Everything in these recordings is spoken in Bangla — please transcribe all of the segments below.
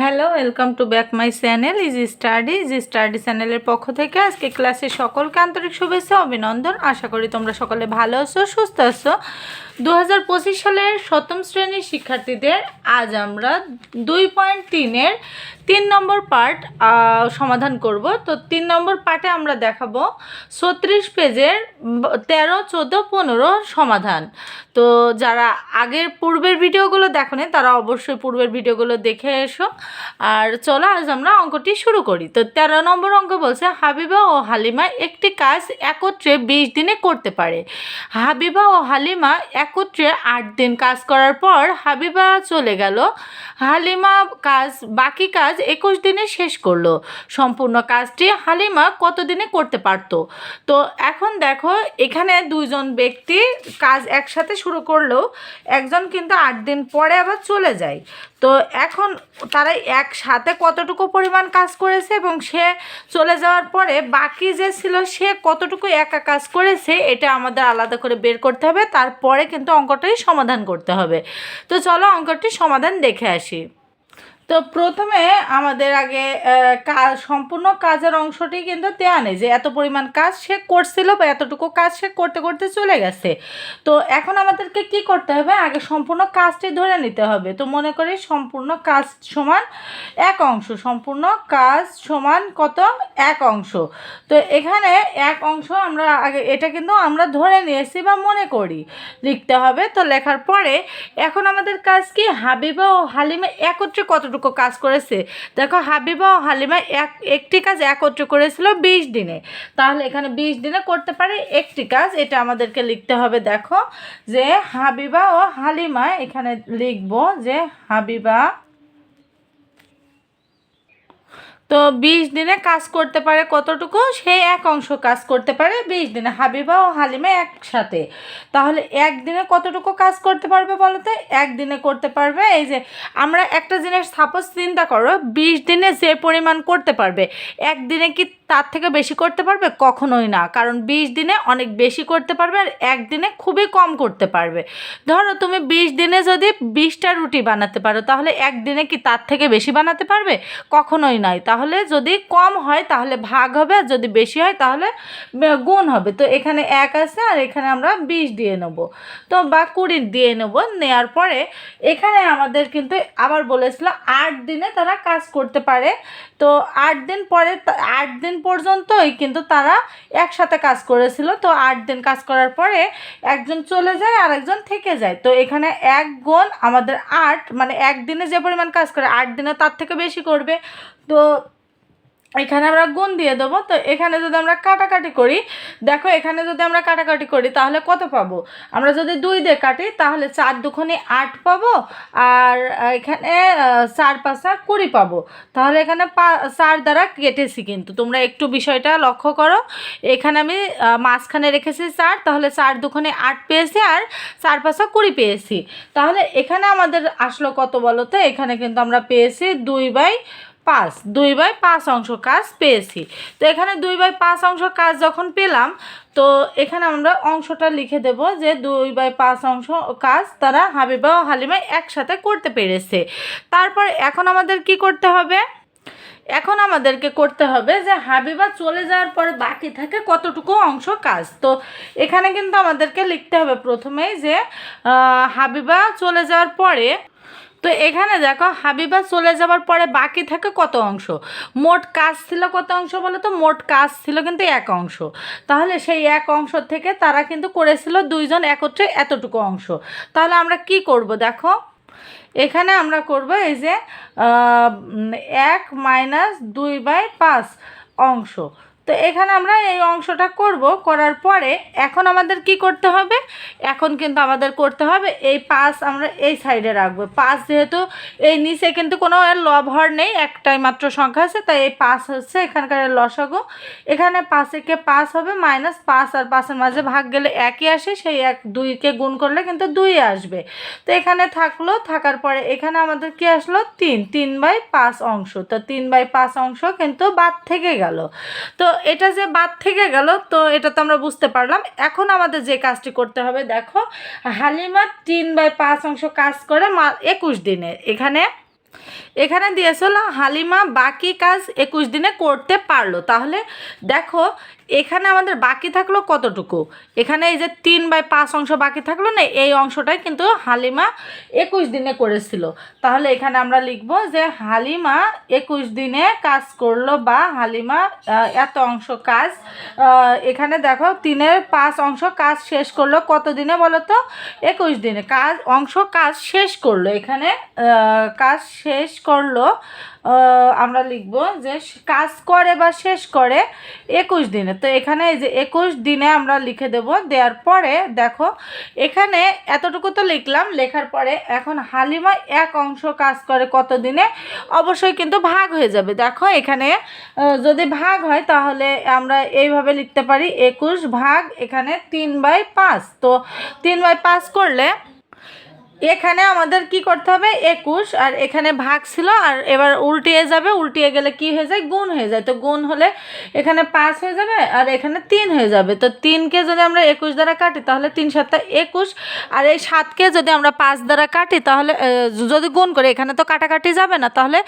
Hello welcome to back my channel easy study easy study চ্যানেলের পক্ষ থেকে আজকে ক্লাসে সকলকে আন্তরিক শুভেচ্ছা, অভিনন্দন। আশা করি তোমরা সকলে ভালো আছো, সুস্থ আছো। দু হাজার পঁচিশ সালের সপ্তম শ্রেণির শিক্ষার্থীদের আজ আমরা দুই পয়েন্ট তিনের তিন নম্বর পার্ট সমাধান করব। তো তিন নম্বর পার্টে আমরা দেখাবো ছত্রিশ পেজের তেরো, চোদ্দ, পনেরো সমাধান। তো যারা আগের পূর্বের ভিডিওগুলো দেখোনি, তারা অবশ্যই পূর্বের ভিডিওগুলো দেখে এসো। আর চলো, আজ আমরা অঙ্কটি শুরু করি। তো তেরো নম্বর অঙ্ক বলছে, হাবিবা ও হালিমা একটি কাজ একত্রে বিশ দিনে করতে পারে। হাবিবা ও হালিমা একত্রে আট দিন কাজ করার পর হাবিবা চলে গেল। হালিমা কাজ, বাকি কাজ একুশ দিনে শেষ করল। সম্পূর্ণ কাজটি হালিমা কত দিনে করতে পারতো? তো এখন দেখো, এখানে দুইজন ব্যক্তি কাজ একসাথে শুরু করলেও একজন কিন্তু আট দিন পরে আবার চলে যায়। তো এখন তারা একসাথে কতটুকু পরিমাণ কাজ করেছে এবং সে চলে যাওয়ার পরে বাকি যে ছিল, সে কতটুকু একা কাজ করেছে, এটা আমাদের আলাদা করে বের করতে হবে। তারপরে কিন্তু অঙ্কটাই সমাধান করতে হবে। তো চলো অঙ্কটি সমাধান দেখে আসি। তো প্রথমে আমাদের আগে কাজ সম্পূর্ণ কাজের অংশটি কিন্তু দেওয়া নেই যে এত পরিমাণ কাজ সে করছিল বা এতটুকু কাজ সে করতে করতে চলে গেছে। তো এখন আমাদেরকে কি করতে হবে? আগে সম্পূর্ণ কাজটি ধরে নিতে হবে। তো মনে করি সম্পূর্ণ কাজ সমান এক অংশ। সম্পূর্ণ কাজ সমান কত? এক অংশ। তো এখানে এক অংশ আমরা আগে, এটা কিন্তু আমরা ধরে নিয়েছি বা মনে করি। লিখতে হবে। তো লেখার পরে এখন আমাদের কাজ কি? হাবিবা ও হালিমা একত্রে কতটুকু কাজ করেছে? দেখো হাবিবা ও হালিমা এক, একটি কাজ একত্র করেছিল বিশ দিনে। তাহলে এখানে বিশ দিনে করতে পারে একটি কাজ, এটা আমাদেরকে লিখতে হবে দেখো, যে হাবিবা ও হালিমা এখানে লিখব যে হাবিবা তো বিশ দিনে কাজ করতে পারে কতটুকু? সেই এক অংশ কাজ করতে পারে বিশ দিনে। হাবিবা ও হালিমা একসাথে। তাহলে একদিনে কতটুকু কাজ করতে পারবে বলো তো? একদিনে করতে পারবে, এই যে আমরা একটা জিনিস সাপোজ চিন্তা করো, বিশ দিনে যে পরিমাণ করতে পারবে, একদিনে কি তার থেকে বেশি করতে পারবে? কখনোই না। কারণ বিশ দিনে অনেক বেশি করতে পারবে আর একদিনে খুবই কম করতে পারবে। ধরো তুমি বিশ দিনে যদি বিশটা রুটি বানাতে পারো, তাহলে একদিনে কি তার থেকে বেশি বানাতে পারবে? কখনোই নয়। তাহলে যদি কম হয়, তাহলে ভাগ হবে, আর যদি বেশি হয়, তাহলে গুণ হবে। তো এখানে এক আছে, আর এখানে আমরা বিশ দিয়ে নেব। তো বা কুড়ি দিয়ে নেব। নেওয়ার পরে এখানে আমাদের কিন্তু আবার বলেছিল আট দিনে তারা কাজ করতে পারে। তো আট দিন পরে আট দিন পর্যন্তই কিন্তু তারা একসাথে কাজ করেছিল। তো আট দিন কাজ করার পরে একজন চলে যায় আর একজন থেকে যায়। তো এখানে এক গুণ আমাদের আট মানে একদিনে যে পরিমাণ কাজ করে, আট দিনে তার থেকে বেশি করবে। তো এখানে আমরা গুণ দিয়ে দেবো। তো এখানে যদি আমরা কাটাকাটি করি, দেখো এখানে যদি আমরা কাটাকাটি করি, তাহলে কত পাবো? আমরা যদি দুই দিয়ে কাটি, তাহলে চার দুখানি আট পাবো আর এখানে চার পাঁচা কুড়ি পাবো। তাহলে এখানে পা- চার দ্বারা কেটেছি কিন্তু। তোমরা একটু বিষয়টা লক্ষ্য করো। এখানে আমি মাঝখানে রেখেছি চার, তাহলে চার দুখানে আট পেয়েছি আর চার পাঁচা কুড়ি পেয়েছি। তাহলে এখানে আমাদের আসলো কত বলো তো? এখানে কিন্তু আমরা পেয়েছি দুই বাই পাঁচ, দুই বাই পাঁচ অংশ কাজ পেয়েছি। তো এখানে দুই বাই পাঁচ অংশ কাজ যখন পেলাম, তো এখানে আমরা অংশটা লিখে দেব যে দুই বাই পাঁচ অংশ কাজ তারা হাবিবা ও হালিমা একসাথে করতে পেরেছে। তারপর এখন আমাদের কি করতে হবে? এখন আমাদেরকে করতে হবে যে হাবিবা চলে যাওয়ার পরে বাকি থাকে কতটুকু অংশ কাজ। তো এখানে কিন্তু আমাদেরকে লিখতে হবে প্রথমেই যে হাবিবা চলে যাওয়ার পরে তো এখানে দেখো, হাবিবা চলে যাওয়ার পরে বাকি থাকে কত অংশ? মোট কাজ ছিল কত অংশ বলো তো? মোট কাজ ছিল কিন্তু এক অংশ। তাহলে সেই এক অংশ থেকে তারা কিন্তু করেছিল দুইজন একত্রে এতটুকু অংশ। তাহলে আমরা কি করব দেখো? এখানে আমরা করব এই যে এক মাইনাস দুই বাই পাঁচ অংশ। তো এখানে আমরা এই অংশটা করব, করার পরে এখন আমাদের কি করতে হবে? এখন কিন্তু আমাদের করতে হবে এই পাস আমরা এই সাইডে রাখব। পাস যেহেতু এই নিচে কিন্তু কোনো লভর নেই, একটাই মাত্র সংখ্যা আছে, তাই এই পাস হচ্ছে এখানকার লসাগু। এখানে পাঁচেকে পাস হবে মাইনাস পাস আর পাঁচের মাঝে ভাগ গেলে একই আসে, সেই এক দুইকে গুণ করলে কিন্তু দুই আসবে। তো এখানে থাকল, থাকার পরে এখানে আমাদের কি আসলো? তিন তিন বাই পাঁচ অংশ। তো তিন বাই পাঁচ অংশ কিন্তু বাদ থেকে গেল। তো এটা যে বাদ থেকে গেল, তো এটা তো আমরা বুঝতে পারলাম। এখন আমাদের যে কাজটি করতে হবে, দেখো, হালিমা তিন বাই পাঁচ অংশ কাজ করে মা একুশ দিনে। এখানে এখানে দিয়েছিল হালিমা বাকি কাজ একুশ দিনে করতে পারল। তাহলে দেখো, এখানে আমাদের বাকি থাকল কতটুকু? এখানে এই যে তিন বাই পাঁচ অংশ বাকি থাকল না, এই অংশটাই কিন্তু হালিমা একুশ দিনে করেছিল। তাহলে এখানে আমরা লিখব যে হালিমা একুশ দিনে কাজ করল বা হালিমা এত অংশ কাজ এখানে দেখো তিনের পাঁচ অংশ কাজ শেষ করল কত দিনে বলো তো? একুশ দিনে কাজ, অংশ কাজ শেষ করল। এখানে কাজ শেষ করল আমরা লিখব যে কাজ করে বা শেষ করে একুশ দিনে। তো এখানে এই যে একুশ দিনে আমরা লিখে দেব, দেওয়ার পরে দেখো, এখানে এতটুকু তো লিখলাম, লেখার পরে এখন হালিমা এক অংশ কাজ করে কত দিনে? অবশ্যই কিন্তু ভাগ হয়ে যাবে। দেখো এখানে যদি ভাগ হয় তাহলে আমরা এইভাবে লিখতে পারি, একুশ ভাগ এখানে তিন বাই পাঁচ। তো তিন বাই পাঁচ করলে এখানে আমাদের কি করতে হবে? একুশ, আর এখানে ভাগ ছিল, আর এবার উল্টিয়ে যাবে, উল্টিয়ে গেলে কি হয়ে যায়? গুণ হয়ে যায়। তো গুণ হলে এখানে পাঁচ হয়ে যাবে, আর এখানে তিন হয়ে যাবে। তো তিনকে যদি আমরা একুশ দ্বারা কাটি, তাহলে তিন সাতটা একুশ, আর এই সাতকে যদি আমরা পাঁচ দ্বারা কাটি, তাহলে যদি গুণ করি, এখানে তো কাটাকাটি যাবে না, তাহলে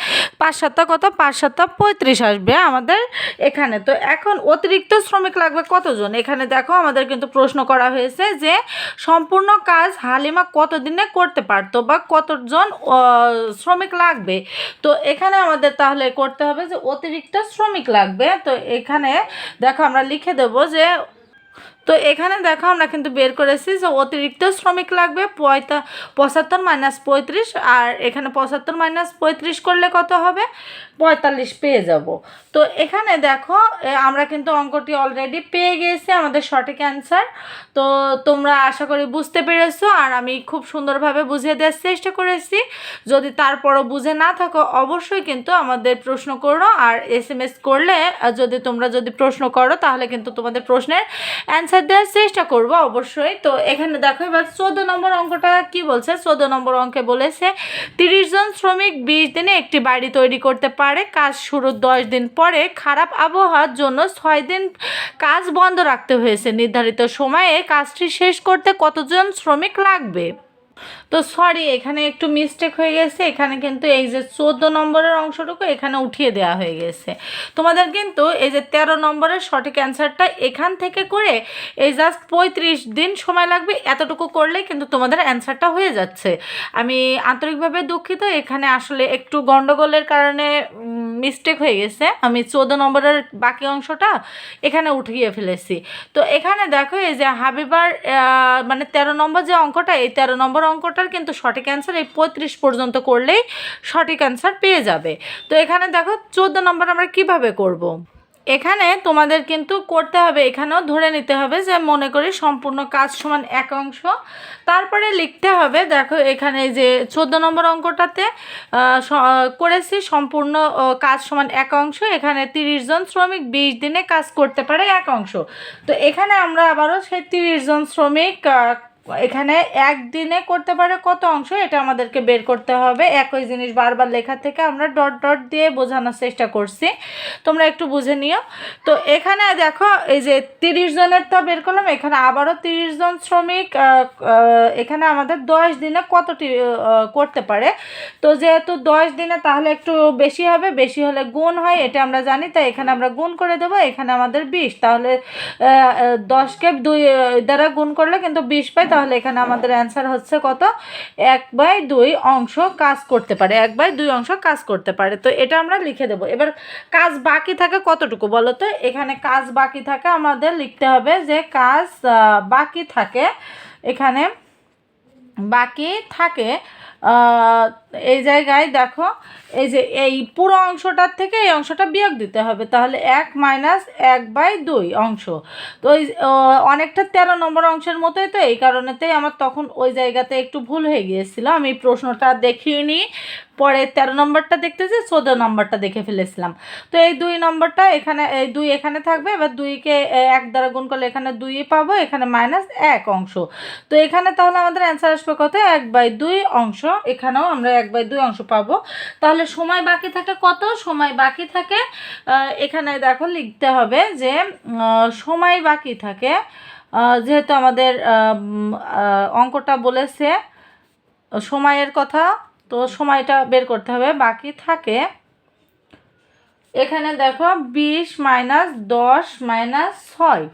পাঁচ সাতটা কত? পাঁচ সাতটা পঁয়ত্রিশ আসবে আমাদের এখানে। তো এখন অতিরিক্ত শ্রমিক লাগবে কতজন? এখানে দেখো আমাদের কিন্তু প্রশ্ন করা হয়েছে যে, সম্পূর্ণ কাজ হালিমা কতদিনে করতে পারতো বা কতজন শ্রমিক লাগবে। তো এখানে আমাদের তাহলে করতে হবে যে অতিরিক্ত শ্রমিক লাগবে। তো এখানে দেখো আমরা লিখে দেবো যে, তো এখানে দেখো আমরা কিন্তু বের করেছি যে অতিরিক্ত শ্রমিক লাগবে পঁয়তা, পঁচাত্তর মাইনাস পঁয়ত্রিশ, আর এখানে পঁচাত্তর মাইনাস পঁয়ত্রিশ করলে কত হবে? পঁয়তাল্লিশ পেয়ে যাব। তো এখানে দেখো আমরা কিন্তু অঙ্কটি অলরেডি পেয়ে গিয়েছি, আমাদের সঠিক অ্যান্সার তো তোমরা আশা করি বুঝতে পেরেছ, আর আমি খুব সুন্দরভাবে বুঝিয়ে দেওয়ার চেষ্টা করেছি। যদি তারপরও বুঝে না থাকো, অবশ্যই কিন্তু আমাদের প্রশ্ন করো, আর এস এম এস করলে যদি তোমরা যদি প্রশ্ন করো, তাহলে কিন্তু তোমাদের প্রশ্নের অ্যান্সার দেওয়ার চেষ্টা করব, অবশ্যই। তো এখানে দেখো, এবার চোদ্দ নম্বর অঙ্কটা কি বলছে? চোদ্দ নম্বর অঙ্কে বলেছে, তিরিশ জন শ্রমিক বিশ দিনে একটি বাড়ি তৈরি করতে পারে কাজ শুরুর দশ দিন পরে খারাপ আবহাওয়ার জন্য ছয় দিন কাজ বন্ধ রাখতে হয়েছে। নির্ধারিত সময়ে কাজটি শেষ করতে কতজন শ্রমিক লাগবে? তো সরি এখানে একটু মিস্টেক হয়ে গেছে। এখানে কিন্তু এই যে চোদ্দ নম্বরের অংশটুকু এখানে উঠিয়ে দেওয়া হয়ে গেছে। তোমাদের কিন্তু এই যে তেরো নম্বরের সঠিক অ্যান্সারটা এখান থেকে করে এই জাস্ট পঁয়ত্রিশ দিন সময় লাগবে, এতটুকু করলেই কিন্তু তোমাদের অ্যান্সারটা হয়ে যাচ্ছে। আমি আন্তরিকভাবে দুঃখিত, এখানে আসলে একটু গন্ডগোলের কারণে মিস্টেক হয়ে গেছে। আমি চোদ্দ নম্বরের বাকি অংশটা এখানে উঠিয়ে ফেলেছি। তো এখানে দেখো, এই যে হাবিবার মানে তেরো নম্বর যে অঙ্কটা, এই তেরো নম্বর অঙ্কটার কিন্তু সঠিক অ্যান্সার এই পঁয়ত্রিশ পর্যন্ত করলেই সঠিক অ্যান্সার পেয়ে যাবে। তো এখানে দেখো, চোদ্দ নম্বর আমরা কীভাবে করব। এখানে তোমাদের কিন্তু করতে হবে, এখানেও ধরে নিতে হবে যে মনে করি সম্পূর্ণ কাজ সমান এক অংশ। তারপরে লিখতে হবে, দেখো এখানে যে চোদ্দ নম্বর অঙ্কটাতে করেছি সম্পূর্ণ কাজ সমান এক অংশ। এখানে তিরিশ জন শ্রমিক বিশ দিনে কাজ করতে পারে এক অংশ। তো এখানে আমরা আবারও সেই তিরিশ জন শ্রমিক এখানে একদিনে করতে পারে কত অংশ এটা আমাদেরকে বের করতে হবে। একই জিনিস বারবার লেখা থেকে আমরা ডট ডট দিয়ে বোঝানোর চেষ্টা করছি। তোমরা একটু বুঝে নিও। তো এখানে দেখো, এই যে তিরিশ জনের তো বের করলাম, এখানে আবারও তিরিশ জন শ্রমিক এখানে আমাদের দশ দিনে কতটি করতে পারে। তো যেহেতু দশ দিনে তাহলে একটু বেশি হবে, বেশি হলে গুণ হয়, এটা আমরা জানি, তাই এখানে আমরা গুণ করে দেবো, এখানে আমাদের বিশ। তাহলে দশকে দুই দ্বারা গুণ করলে কিন্তু বিশ পাই তাহলে এখানে আমাদের অ্যান্সার হচ্ছে কত? এক বাই দুই অংশ কাজ করতে পারে। এক বাই দুই অংশ কাজ করতে পারে। তো এটা আমরা লিখে দেবো। এবার কাজ বাকি থাকে কতটুকু বলো তো? এখানে কাজ বাকি থাকে আমাদের লিখতে হবে যে কাজ বাকি থাকে। এখানে বাকি থাকে এই জায়গায় দেখো, এই যে এই পুরো অংশটার থেকে এই অংশটা বিয়োগ দিতে হবে, তাহলে এক মাইনাস এক বাই দুই অংশ। তো ওই অনেকটা তেরো নম্বর অংশের মতোই তো, এই কারণেতেই আমার তখন ওই জায়গাতে একটু ভুল হয়ে গিয়েছিল, আমি প্রশ্নটা দেখিনি পরে তেরো নম্বরটা দেখতেছি, চোদ্দ নম্বরটা দেখে ফেলেছিলাম। তো এই দুই নম্বরটা এখানে, এই দুই এখানে থাকবে, এবার দুইকে এক দ্বারা গুণ করলে এখানে দুই পাবো, এখানে মাইনাস এক অংশ। তো এখানে তাহলে আমাদের অ্যান্সার আসবে কত? এক বাই দুই অংশ, এখানেও আমরা এক বাই দুই অংশ পাবো। তাহলে সময় বাকি থাকে কত? সময় বাকি থাকে এখানে দেখো লিখতে হবে যে সময় বাকি থাকে যেহেতু আমাদের অঙ্কটা বলেছে, সময়ের কথা তো সময়টা বের করতে হবে, বাকি থাকে এখানে দেখো বিশ মাইনাস দশ মাইনাস ছয়।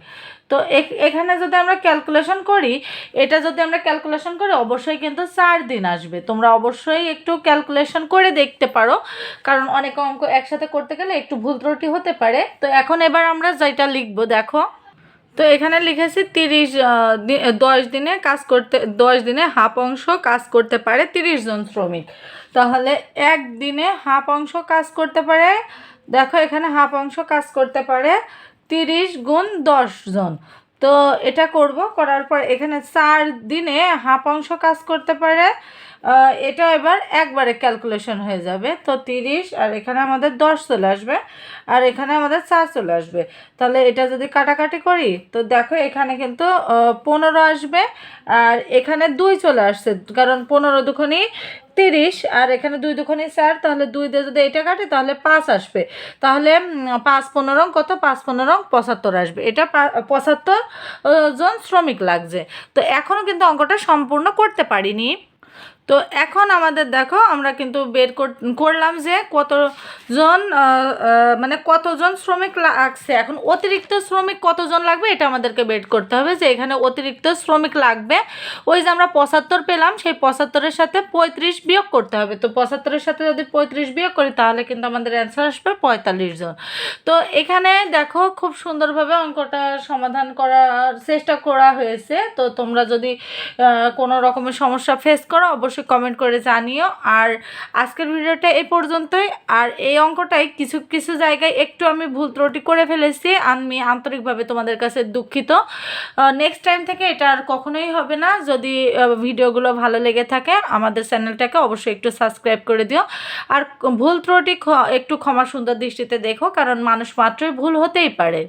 তো এখ- এখানে যদি আমরা ক্যালকুলেশন করি, এটা যদি আমরা ক্যালকুলেশন করি, অবশ্যই কিন্তু চার দিন আসবে। তোমরা অবশ্যই একটু ক্যালকুলেশন করে দেখতে পারো, কারণ অনেক অঙ্ক একসাথে করতে গেলে একটু ভুল ত্রুটি হতে পারে। তো এখন এবার আমরা যেটা লিখব, দেখো। তো এখানে লিখেছি তিরিশ দশ দিনে কাজ করতে, দশ দিনে হাফ অংশ কাজ করতে পারে তিরিশ জন শ্রমিক। তাহলে এক দিনে হাফ অংশ কাজ করতে পারে, দেখো এখানে হাফ অংশ কাজ করতে পারে তিরিশ গুণ দশ জন। তো এটা করব, করার পর এখানে চার দিনে হাফ অংশ কাজ করতে পারে এটা এবার একবারে ক্যালকুলেশন হয়ে যাবে। তো তিরিশ, আর এখানে আমাদের দশ চলে আসবে, আর এখানে আমাদের চার চলে আসবে। তাহলে এটা যদি কাটাকাটি করি, তো দেখো এখানে কিন্তু পনেরো আসবে, আর এখানে দুই চলে আসছে, কারণ পনেরো দুখনি তিরিশ, আর এখানে দুই দুখনি চার, তাহলে দুই দিয়ে যদি এটা কাটে, তাহলে পাঁচ আসবে। তাহলে পাঁচ পনেরো কত পাঁচ পনেরো পঁচাত্তর আসবে। এটা পঁচাত্তর জন শ্রমিক লাগছে। তো এখনও কিন্তু অঙ্কটা সম্পূর্ণ করতে পারিনি। তো এখন আমাদের দেখো, আমরা কিন্তু বের কর- করলাম যে কতজন মানে কতজন শ্রমিক লাগছে। এখন অতিরিক্ত শ্রমিক কতজন লাগবে এটা আমাদেরকে বের করতে হবে যে এখানে অতিরিক্ত শ্রমিক লাগবে। ওই যে আমরা পঁচাত্তর পেলাম, সেই পঁচাত্তরের সাথে পঁয়ত্রিশ বিয়োগ করতে হবে। তো পঁচাত্তরের সাথে যদি পঁয়ত্রিশ বিয়োগ করি, তাহলে কিন্তু আমাদের অ্যান্সার আসবে পঁয়তাল্লিশ জন। তো এখানে দেখো খুব সুন্দরভাবে অঙ্কটা সমাধান করার চেষ্টা করা হয়েছে। তো তোমরা যদি কোনো রকমের সমস্যা ফেস করো, অবশ্যই কমেন্ট করে জানিও। আর আজকের ভিডিওটা এই পর্যন্তই। আর এই অঙ্কটাই কিছু কিছু জায়গায় একটু আমি ভুল ত্রুটি করে ফেলেছি। আমি আন্তরিকভাবে তোমাদের কাছে দুঃখিত। নেক্সট টাইম থেকে এটা আর কখনোই হবে না। যদি ভিডিওগুলো ভালো লেগে থাকে, আমাদের চ্যানেলটাকে অবশ্যই একটু সাবস্ক্রাইব করে দিও। আর ভুল ত্রুটি একটু ক্ষমা সুন্দর দৃষ্টিতে দেখো, কারণ মানুষ মাত্রই ভুল হতেই পারে।